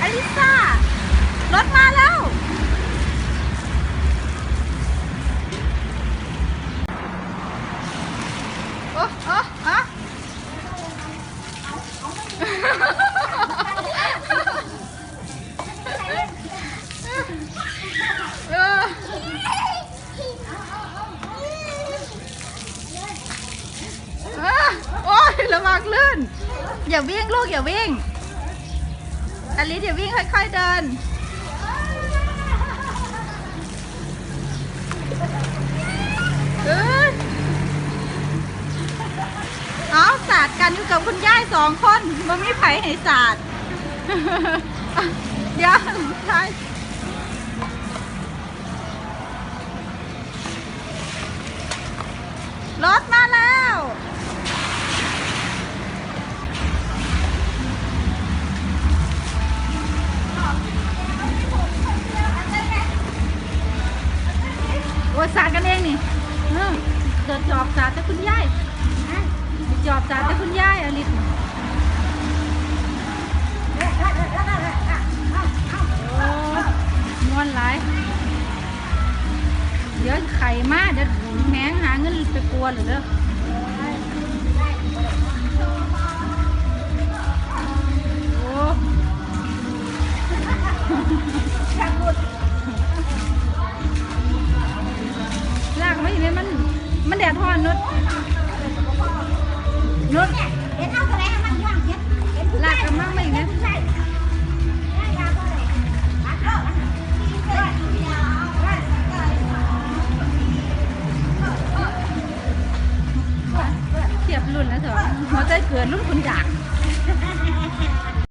อลิซารถมาแล้ว โอ้โอ้โอ้โอ้ยระวังลื่น อย่าวิ่งลูกอย่าวิ่ง อลิสอย่าวิ่งค่อยๆเดิน เอ้าศาสตร์กันอยู่กับคุณย่ายสองคนมันไม่ไผให้ศาสตร์เดี๋ยวใช่รถมาแล้ว สาดกันเองนี่เออเดินจอบสาดแต่คุณยายจอบสาดแต่คุณยายอลิศโอ้มวนหลายเดี๋ยวไข่มาเดี๋ยวแมงหาเงินไปกลัวหรือเด้อ ไม่เห็นมัน มันแดดร้อนนุดนุดเห็นเอาอะไรให้มังเห็นเห็นผู้ลากกันมากไม่เนี่ยาวได้เทียบรุ่นแล้วเถอะหัวใจเกิดรุ่นคุณอยาก